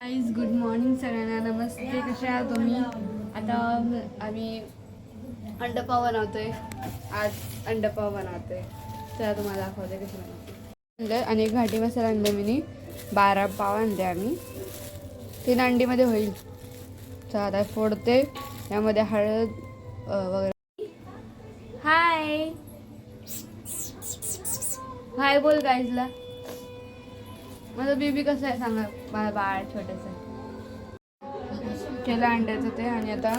Guys good morning सगळ्यांना. नमस्ते. कसे आहात तुम्ही? आता आम्ही अंडपाव बनवतोय. आज अंडपाव बनवतोय. तर तुम्हाला दाखवते कसे बनवतो. आणलं आणि एक घाटी मसाला आणलं मी बारा पाव आणले आम्ही. तीन अंडीमध्ये होईल. तर आता फोडते. यामध्ये हळद वगैरे. हाय हाय बोल गाईजला माझं बेबी कसं आहे सांगा? माझं बाळ छोटंसं. केलं अंड्याचं ते आणि आता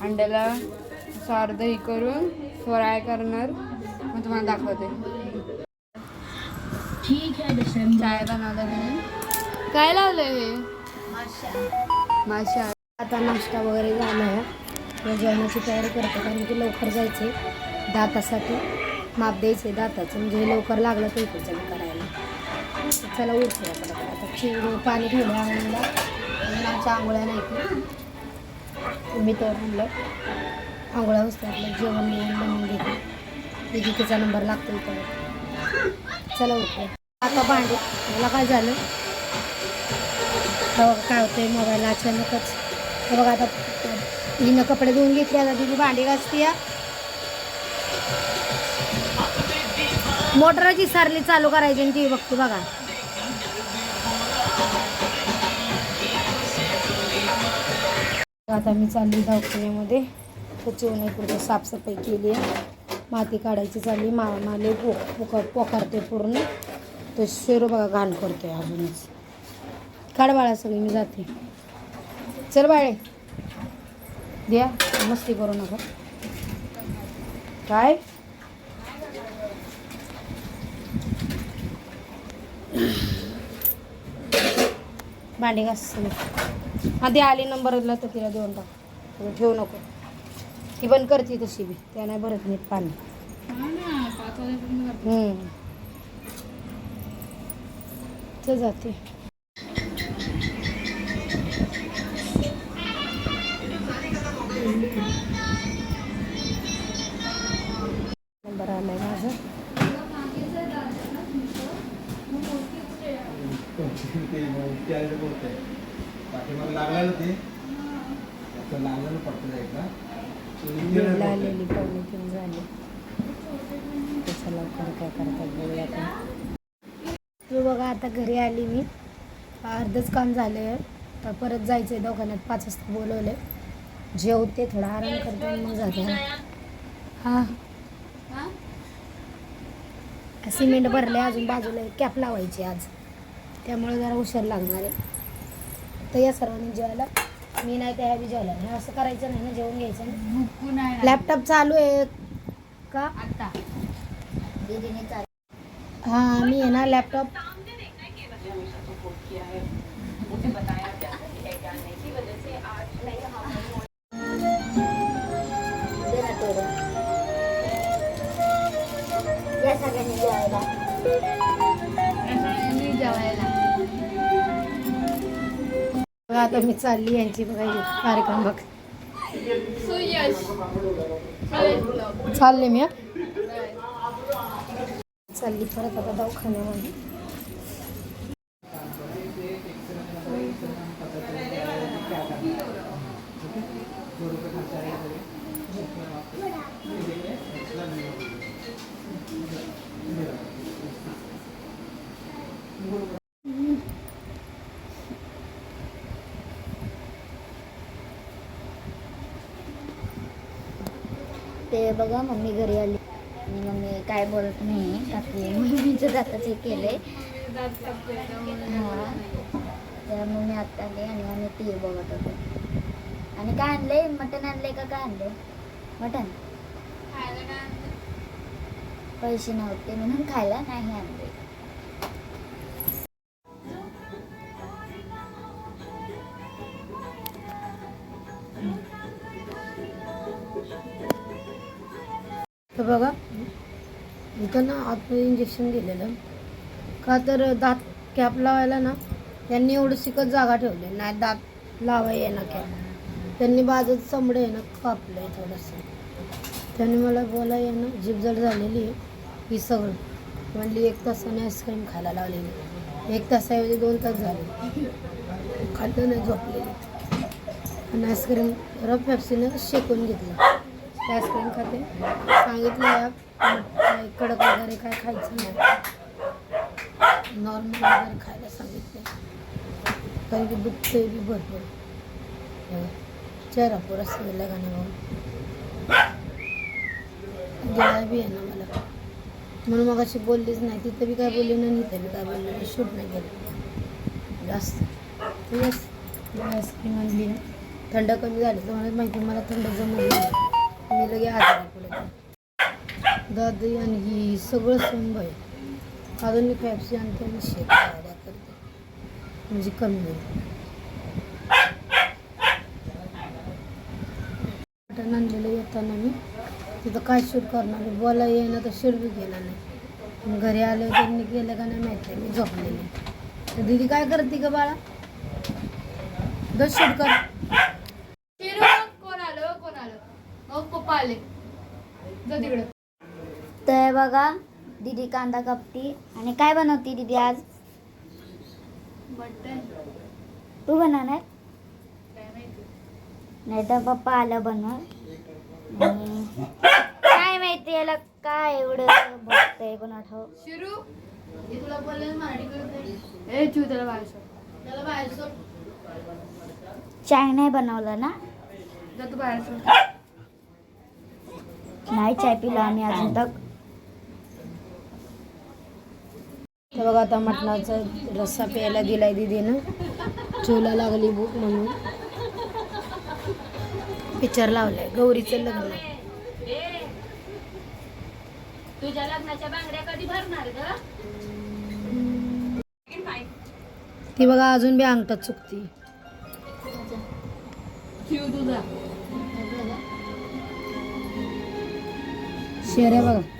अंड्याला असं अर्ध ही करून फ्राय करणार. मग तुम्हाला दाखवते. ठीक है डिसेंबर चाय बनवलं काय लावलं हे? माशा. आता नाश्ता वगैरे झाला आहे. जेवणाची तयारी करतो कारण की लवकर जायचे दातासाठी. माप द्यायचे दाताचं म्हणजे लवकर लागलं तर करायला. चला उठूया आता खीर पाणी ठेवलं आंघोळीला आणि आमच्या आंघोळ्या नाही की मी तर म्हणलं आंघोळ्या बसते आपलं जेवण बिवण बनवून घेते तिचा नंबर लागतो इथं चला उठूया आता भांडे मला काय झालं? बघा काय होतंय मोबाईल अचानकच. बघा आता हिनं कपडे धुवून घेतले आता तिची भांडी घासते या मोटराची सारली चालू करायची आणि ती बघते बघा. आता मी चालली दवाखान्यामध्ये. चिवणे पूर्ण साफसफाई केली आहे. माती काढायची चालली मा माले पो पोकर पोकारते पूर्ण. तो शेरो बघा घाण करतोय अजूनच. काढ बाळा सगळी मी जाते. चल बाळे. द्या. मस्ती करू नका. काय? भांडी घास आधी आली नंबरला तर तिला देऊन टाक. ठेवू नको. ती पण करते तशी बी. त्या नाही भरत नीट पाणी. जाते. पाठीमागे लागला ना ते? आता लागलं ना पडतं एकदा. वेळ आलेली पाहुणे तीन झाले. त्याच्या लवकर काय करतात बघूया आपण. बघा आता घरी आली मी. अर्धच काम झालं. आहे तर परत जायचं आहे दवाखान्यात. पाच वाजता बोलवले जेवते थोडा आराम करते मग जाते. हां. सिमेंट भरले अजून बाजूला कॅप लावायची आज. त्यामुळे जरा उशीर लागणार आहे. तर या सर्वांनी जेवायला. मी नाही त्या बी जेवायला हे असं करायचं नाही ना जेवून घ्यायचं नाही लॅपटॉप चालू आहे. का? आता. हां मी आहे ना लॅपटॉप. मी जेवायला. बघा आता मी चालली यांची बघा हे कार्यक्रम बघ. चालले मी. चालली परत आता दवाखान्यामध्ये. ते बघा मम्मी घरी आली. आणि मम्मी काय बोलत नाही. टाकली मम्मीचं दाताचे केले हां. तर मम्मी आत्ता आले आणि आम्ही टी बघत होतो. आणि काय आणले मटण आणले का? काय आणले मटण? पैसे नव्हते म्हणून खायला नाही आणले तर बघा इथं ना आतमध्ये इंजेक्शन दिलेलं. का तर दात कॅप लावायला ना त्यांनी एवढं शिकत जागा ठेवली. नाही दात लावाय ना कॅप त्यांनी बाजूत चमडं आहे ना कापलं आहे थोडंसं. त्यांनी मला बोला येणं ना झालेली आहे ही सगळं म्हणली एक तासाने आईस्क्रीम खायला लावलेली. एक तासाऐवजी दोन तास झाले. खाल्लं नाही झोपलेली. आणि आईस्क्रीम रफ पेप्सीनं शेकून घेतलं. आईस्क्रीम खाते. सांगितलं या. कडक वगैरे काय खायचं नाही. नॉर्मल वगैरे खायला सांगितलं. कारण की दुखतंय बी भरपूर. चेहरा पुरा सगळं गाणं भाऊ गिळा बी आहे ना मला. म्हणून मग अशी बोललीच नाही. तिथं बी काय बोलली नाही इथं बी काय बोलली नाही. शूट नाही केलं. जास्त. आईस्क्रीम आणली. थंड कमी झाली तर मला माहिती मला थंड जमलं नाही. मी लगे आजारी पुढे दादी आणि ही सगळं संभ आहे. अजून मी पॅप्सी आणते आणि शेक करते म्हणजे कमी होईल. मटण आणलेलं येताना मी. तिथं काय शूट करणार बोला येईना तर शूट बी गेला नाही. घरी आले त्यांनी केलं का नाही माहिती मी झोपलेली तर दीदी काय करते का बाळा? दस शूट कर शिरू कोण आलं कोण आलं हो पप्पा आले. जा तिकडं. तर बघा दीदी कांदा कापती. आणि काय बनवती दीदी आज? तू बनवणार? काय माहिती. नाही तर पप्पा आलं बनव आणि काय माहिती याला काय एवढं बघतंय कोणा ठाऊ शिरू हे तुला बोलले मराठी करते ए चू त्याला बाहेर सोड. त्याला बाहेर सोड. चाय नाही बनवलं ना? जा तू बाहेर सोड. नाही चाय पिला आम्ही अजून तक. तर बघा आता मटणाचा रस्सा प्यायला दिलाय दीदीनं. चूला लागली भूक म्हणून. पिक्चर लावलाय गौरीचं लग्न. तुझ्या लग्नाच्या बांगड्या कधी भरणार ग? ती बघा अजून बी अंगठात चुकती. चेहरे बघा.